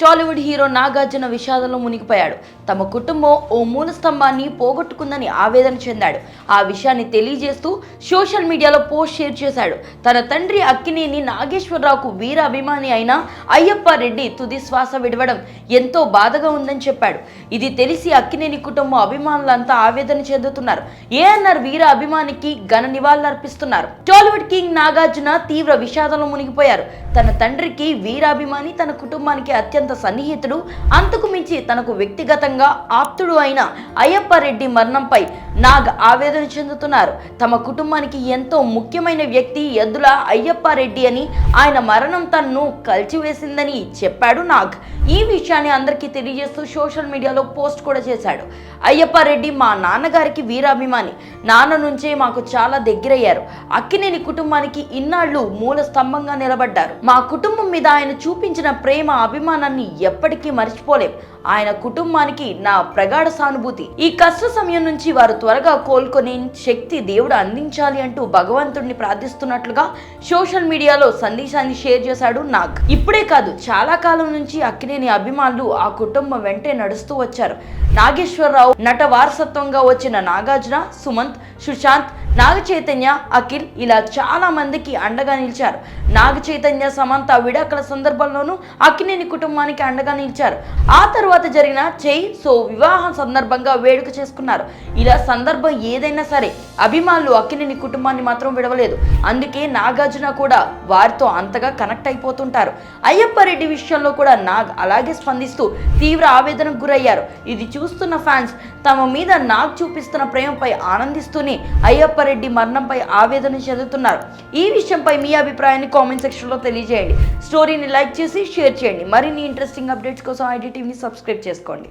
Tollywood hero Nagarjuna విషాదంలో మునిగిపోయాడు. తమ కుటుంబం ఓ మూల స్తంభాన్ని పోగొట్టుకుందని ఆవేదన చెందాడు. ఆ విషయాన్ని తెలియజేస్తూ సోషల్ మీడియాలో పోస్ట్ షేర్ చేశాడు. తన తండ్రి అక్కినేని నాగేశ్వరరావుకు వీర అభిమాని అయిన అయ్యప్ప రెడ్డి తుది శ్వాస విడవడం ఎంతో బాధగా ఉందని చెప్పాడు. ఇది తెలిసి అక్కినేని కుటుంబం అభిమానులంతా ఆవేదన చెందుతున్నారు. ఏఎన్ఆర్ వీర అభిమానికి ఘన నివాళులర్పిస్తున్నారు. టాలీవుడ్ కింగ్ నాగార్జున తీవ్ర విషాదంలో మునిగిపోయారు. తన తండ్రికి వీరాభిమాని తన కుటుంబానికి అత్యంత సన్నిహితుడు అంతకు మించి తనకు వ్యక్తిగతంగా ఆప్తుడు అయిన అయ్యప్ప రెడ్డి మరణంపై నాగ్ ఆవేదన చెందుతున్నారు. తమ కుటుంబానికి ఎంతో ముఖ్యమైన వ్యక్తి ఎద్దుల అయ్యప్ప రెడ్డి అని ఆయన మరణం తనను కలిచివేసిందని చెప్పాడు నాగ్. ఈ విషయాన్ని అందరికీ తెలియజేస్తూ సోషల్ మీడియాలో పోస్ట్ కూడా చేశాడు. అయ్యప్ప రెడ్డి మా నాన్నగారికి వీరాభిమాని. నాన్న నుంచే మాకు చాలా దగ్గరయ్యారు. అక్కినేని కుటుంబానికి ఇన్నాళ్ళు మూల స్తంభంగా నిలబడ్డారు. మా కుటుంబం మీద ఆయన చూపించిన ప్రేమ అభిమానాన్ని ఎప్పటికీ మర్చిపోలేం. ఆయన కుటుంబానికి నా ప్రగాఢ సానుభూతి. ఈ కష్ట సమయం నుంచి వారు త్వరగా కోలుకొని శక్తి దేవుడు అందించాలి అంటూ భగవంతుడిని ప్రార్థిస్తున్నట్లుగా సోషల్ మీడియాలో సందేశాన్ని షేర్ చేశాడు నాగ్. ఇప్పుడే కాదు చాలా కాలం నుంచి అక్కినేని అభిమానులు ఆ కుటుంబం వెంటే నడుస్తూ వచ్చారు. నాగేశ్వరరావు నట వారసత్వంగా వచ్చిన నాగార్జున సుమంత్ సుశాంత్ నాగ చైతన్య అఖిల్ ఇలా చాలా మందికి అండగా నిలిచారు. నాగ చైతన్య సమంత విడాకుల సందర్భంలోనూ అక్కినేని కుటుంబానికి అండగా నిలిచారు. ఆ తర్వాత జరిగిన చెయ్ సో వివాహం సందర్భంగా వేడుక చేసుకున్నారు. ఇలా సందర్భం ఏదైనా సరే అభిమానులు అక్కినేని కుటుంబాన్ని మాత్రం విడవలేదు. అందుకే నాగార్జున కూడా వారితో అంతగా కనెక్ట్ అయిపోతుంటారు. అయ్యప్ప రెడ్డి విషయంలో కూడా నాగ్ అలాగే స్పందిస్తూ తీవ్ర ఆవేదనకు గురయ్యారు. ఇది చూస్తున్న ఫ్యాన్స్ తమ మీద నాగ్ చూపిస్తున్న ప్రేమపై ఆనందిస్తూనే అయ్యప్ప రెడ్డి మరణంపై ఆవేదన చెందుతున్నారు. ఈ విషయంపై మీ అభిప్రాయాన్ని కామెంట్ సెక్షన్లో తెలియజేయండి. స్టోరీని లైక్ చేసి షేర్ చేయండి. మరిన్ని ఇంట్రెస్టింగ్ అప్డేట్స్ కోసం ఐడి టీవీని సబ్స్క్రైబ్ చేసుకోండి.